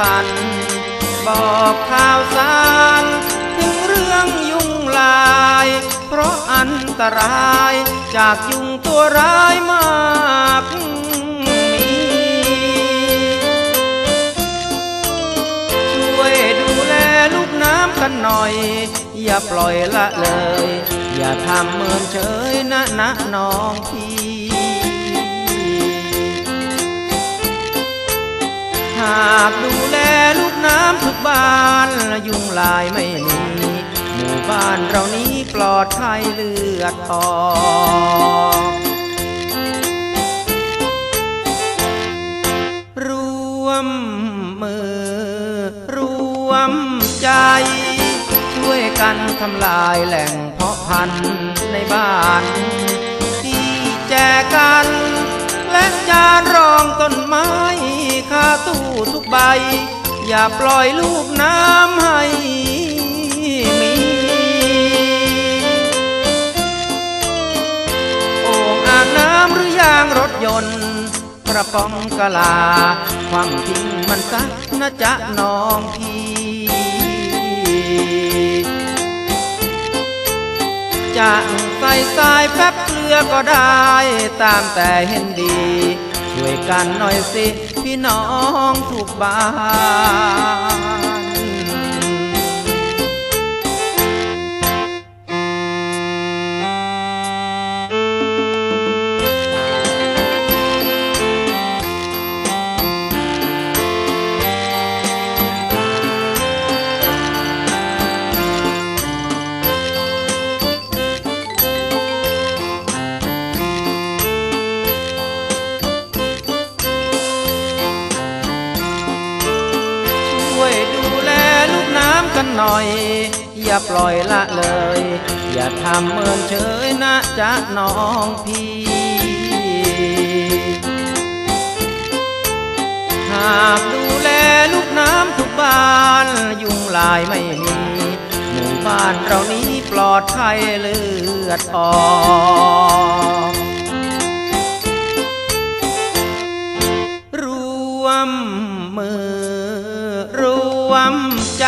ทัน บอกข่าวสาร ถึงเรื่องยุ่งลาย เพราะอันตรายจากยุงตัวร้ายมากมีช่วยดูแลลูกน้ำกันหน่อย อย่าปล่อยละเลย อย่าทำเมินเฉยนะนะน้องพี่หากดูำทุกบ้านยุงลายไม่มี หมู่บ้านเรานี้ปลอดภัยเลือดออกรวมมือ รวมใจ ช่วยกันทำลายแหล่งเพาะพันธุ์ในบ้านที่แจกันและจานรองต้นไม้คาตู้ทุกใบ อย่าปล่อยลูกน้ำให้มีโอ่งอ่างน้ำหรือยางรถยนต์กระป๋องกะลาความทิ้งมันซักนะจ๊ะน้องพี่จะใส่ทรายแป๊บเกลือก็ได้ตามแต่เห็นดี ช่วยกันหน่อยสิ พี่น้องทุกบ้าน กันหน่อย อย่าปล่อยละเลย อย่าทำเมินเฉยนะจ๊ะน้องพี่หากดูแลลูกน้ำทุกบ้านยุงลายไม่มีหมู่บ้านเรานี้ปลอดภัยเลือดออก วมใจ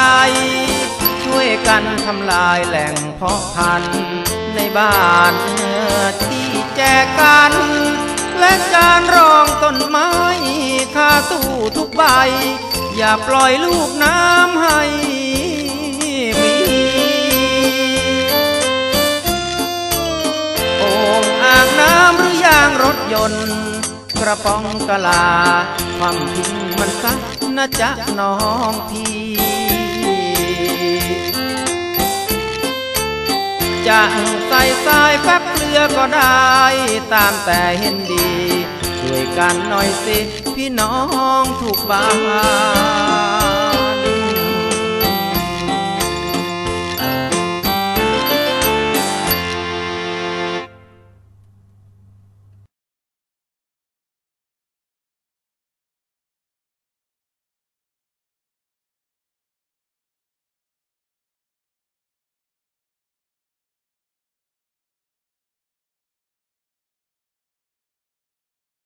ช่วยกันทำลายแหล่งเพาะพันธุ์ในบ้านที่แจกัน และการรองต้นไม้คาตู้ทุกใบ อย่าปล่อยลูกน้ำให้มีโอ่งอ่างน้ำหรือยางรถยนต์ กระป๋องกะลาความทิ้งมันซัก นะจ๊ะน้องพี่จะใส่ทรายแป๊บเกลือก็ได้ ตามแต่เห็นดี ช่วยกันหน่อยสิ พี่น้องทุกบ้าน